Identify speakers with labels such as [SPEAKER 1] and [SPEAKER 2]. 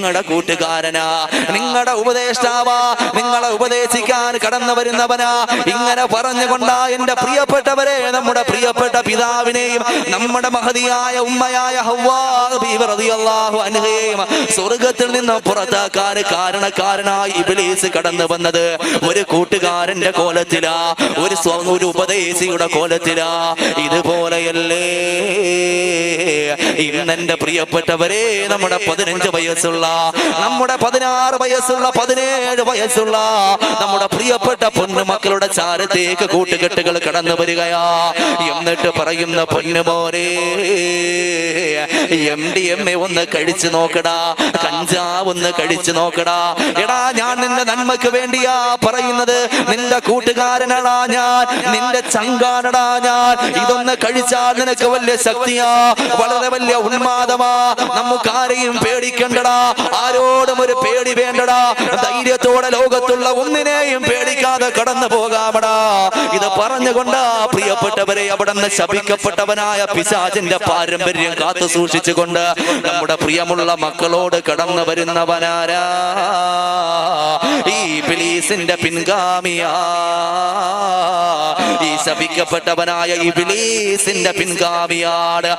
[SPEAKER 1] നിങ്ങളുടെ കൂട്ടുകാരനാ. നിങ്ങളുടെ ഉപദേഷ്ടാവാ. നിങ്ങളെ ഉപദേശിക്കാൻ കടന്നു വരുന്നവനാ. ഇങ്ങനെ പറഞ്ഞുകൊണ്ടാ എന്റെ പ്രിയപ്പെട്ടവരെ നമ്മുടെ പ്രിയപ്പെട്ട പിതാവിനെയും നമ്മുടെ മഹതിയായ ഉമ്മയായ സ്വർഗത്തിൽ നിന്ന് പുറത്താക്കാൻ കാരണക്കാരനായി ഇബ്ലീസ് കടന്നു വന്നത് ഒരു കൂട്ടുകാരന്റെ കോലത്തിലാ ഒരു ഒരു ഉപദേശിയുടെ കോലത്തിലാ. ഇതുപോലെയല്ലേ? ഇന്നെന്റെ പ്രിയപ്പെട്ടവരെ നമ്മുടെ പതിനഞ്ച് വയസ്സുള്ള നമ്മുടെ പതിനാറ് വയസ്സുള്ള പതിനേഴ് വയസ്സുള്ള നമ്മുടെ പ്രിയപ്പെട്ട പൊന്നുമക്കളുടെ ചാരത്തേക്ക് കൂട്ടുകെട്ടുകൾ കടന്നു വരികയാ. എന്നിട്ട് പറയുന്ന പൊന്നുമോരെ എം ഡി എം എ ഒന്ന് കഴിച്ചു നോക്കടാ കഞ്ചാവ് ഒന്ന് കഴിച്ചു നോക്കടാ. എടാ ഞാൻ നിന്റെ നന്മക്ക് വേണ്ടിയാ പറയുന്നത്. നിന്റെ കൂട്ടുകാരനടാ ഞാൻ നിന്റെ ചങ്കാനടാ ഞാൻ. ഇതൊന്ന് കഴിച്ചാൽ നിനക്ക് വലിയ ശക്തിയാ വളരെ വലിയ ഉന്മാദമാ. നമുക്കാരെയും പേടിക്കണ്ടടാ. ആരോടും ഒരു പേടി വേണ്ടടാ. ധൈര്യത്തോടെ ലോകത്തുള്ള ഒന്നിനെയും പേടിക്കാതെ കടന്നു പോകാമടാ. ഇത് പറഞ്ഞുകൊണ്ട് പ്രിയപ്പെട്ടവരെ അവിടെ നിന്ന് ശപിക്കപ്പെട്ടവനായ പിശാചിന്റെ പാരമ്പര്യം കാത്തു സൂക്ഷിച്ചുകൊണ്ട് നമ്മുടെ പ്രിയമുള്ള മക്കളോട് കടന്നു വരുന്നവനാരാ? ഈ ബിലീസിന്റെ പിൻഗാമിയാ. ഈ ശപിക്കപ്പെട്ടവനായ ഈ ബിലീസിന്റെ പിൻഗാമിയാണ്.